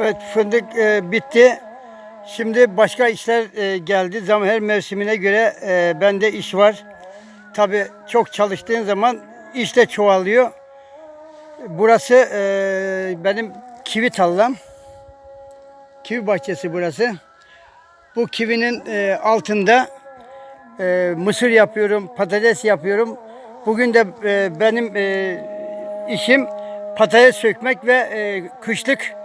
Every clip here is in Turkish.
Evet fındık e, bitti. Şimdi başka işler e, geldi. Zam her mevsimine göre e, bende iş var. Tabii çok çalıştığın zaman iş de çoğalıyor. Burası e, benim kivi tallam. Kivi bahçesi burası. Bu kivinin e, altında e, mısır yapıyorum, patates yapıyorum. Bugün de e, benim e, işim patates sökmek ve e, kışlık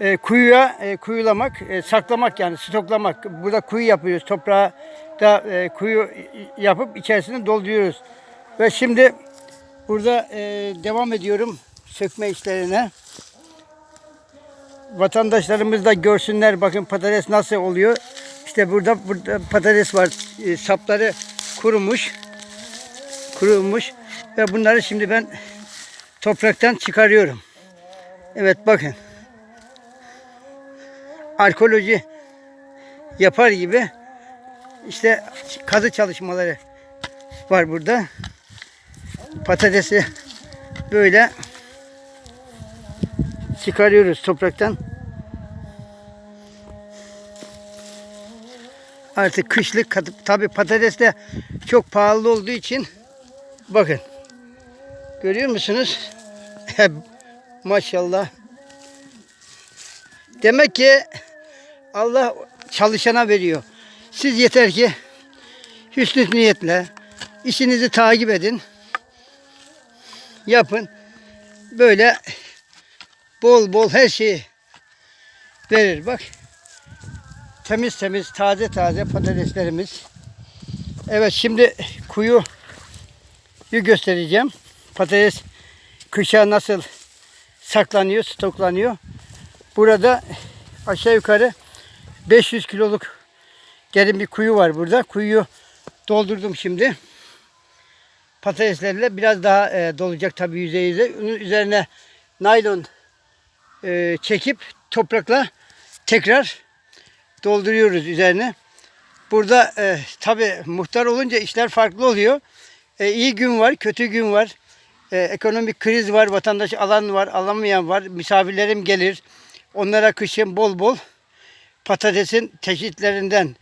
e, kuyuya e, kuyulamak, e, saklamak yani stoklamak. Burada kuyu yapıyoruz. Toprağa da e, kuyu yapıp içerisine dolduruyoruz. Ve şimdi burada e, devam ediyorum sökme işlerine. Vatandaşlarımız da görsünler bakın patates nasıl oluyor. İşte burada burada patates var. E, sapları kurumuş. Kurumuş ve bunları şimdi ben topraktan çıkarıyorum. Evet bakın arkeoloji yapar gibi işte kazı çalışmaları var burada. Patatesi böyle çıkarıyoruz topraktan. Artık kışlık tabi patates de çok pahalı olduğu için bakın görüyor musunuz? Maşallah. Demek ki Allah çalışana veriyor. Siz yeter ki hüsnü niyetle işinizi takip edin. Yapın. Böyle bol bol her şeyi verir. Bak. Temiz temiz, taze taze patateslerimiz. Evet şimdi kuyu göstereceğim. Patates kışa nasıl saklanıyor, stoklanıyor. Burada aşağı yukarı 500 kiloluk derin bir kuyu var burada. Kuyuyu doldurdum şimdi. Patateslerle biraz daha e, dolacak tabii yüzeyinde. Onun üzerine naylon e, çekip toprakla tekrar dolduruyoruz üzerine. Burada e, tabii muhtar olunca işler farklı oluyor. E, iyi gün var, kötü gün var. E, ekonomik kriz var, vatandaş alan var, alamayan var. Misafirlerim gelir. Onlara kışın bol bol patatesin çeşitlerinden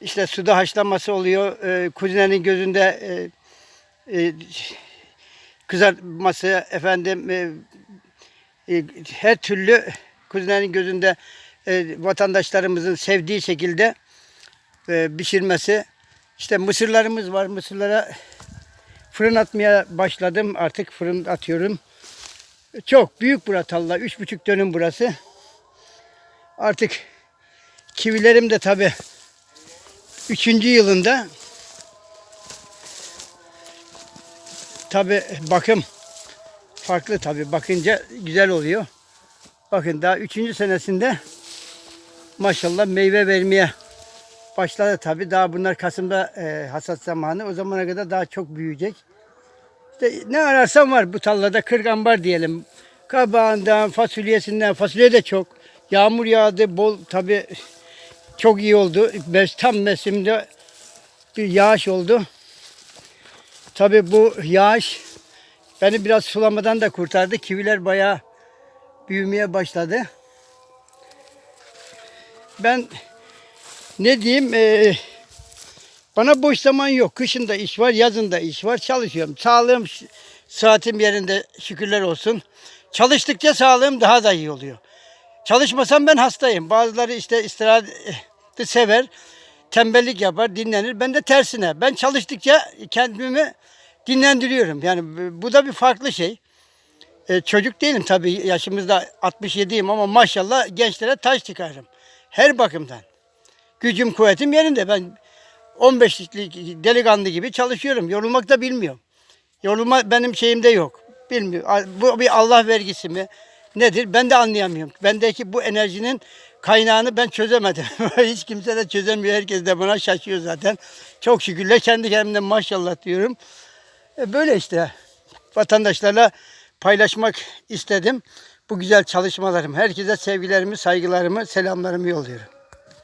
işte suda haşlanması oluyor. E, kuzinenin gözünde e, e, kızartması efendim e, e, her türlü kuzinenin gözünde e, vatandaşlarımızın sevdiği şekilde e, pişirmesi. İşte mısırlarımız var. Mısırlara fırın atmaya başladım. Artık fırın atıyorum. Çok büyük bura talla. Üç buçuk dönüm burası. Artık kivilerim de tabi üçüncü yılında tabi bakım farklı tabi bakınca güzel oluyor. Bakın daha üçüncü senesinde maşallah meyve vermeye başladı tabi. Daha bunlar Kasım'da e, hasat zamanı. O zamana kadar daha çok büyüyecek. İşte ne ararsam var bu tallada 40 ambar diyelim. Kabağından, fasulyesinden, fasulye de çok. Yağmur yağdı, bol tabi çok iyi oldu. Tam mevsimde bir yağış oldu. Tabi bu yağış beni biraz sulamadan da kurtardı. Kiviler bayağı büyümeye başladı. Ben ne diyeyim e, bana boş zaman yok. Kışın da iş var, yazın da iş var. Çalışıyorum. Sağlığım, saatim yerinde şükürler olsun. Çalıştıkça sağlığım daha da iyi oluyor. Çalışmasam ben hastayım. Bazıları işte istirahati sever, tembellik yapar, dinlenir. Ben de tersine. Ben çalıştıkça kendimi dinlendiriyorum. Yani bu da bir farklı şey. Ee, çocuk değilim tabii yaşımızda 67'yim ama maşallah gençlere taş çıkarırım. Her bakımdan. Gücüm kuvvetim yerinde. Ben 15'lik delikanlı gibi çalışıyorum. Yorulmak da bilmiyorum. Yorulma benim şeyimde yok. Bilmiyorum. Bu bir Allah vergisi mi? Nedir ben de anlayamıyorum. Bendeki bu enerjinin kaynağını ben çözemedim. Hiç kimse de çözemiyor. Herkes de buna şaşıyor zaten. Çok şükürler kendi kendimden maşallah diyorum. E böyle işte vatandaşlarla paylaşmak istedim. Bu güzel çalışmalarım. Herkese sevgilerimi, saygılarımı, selamlarımı yolluyorum.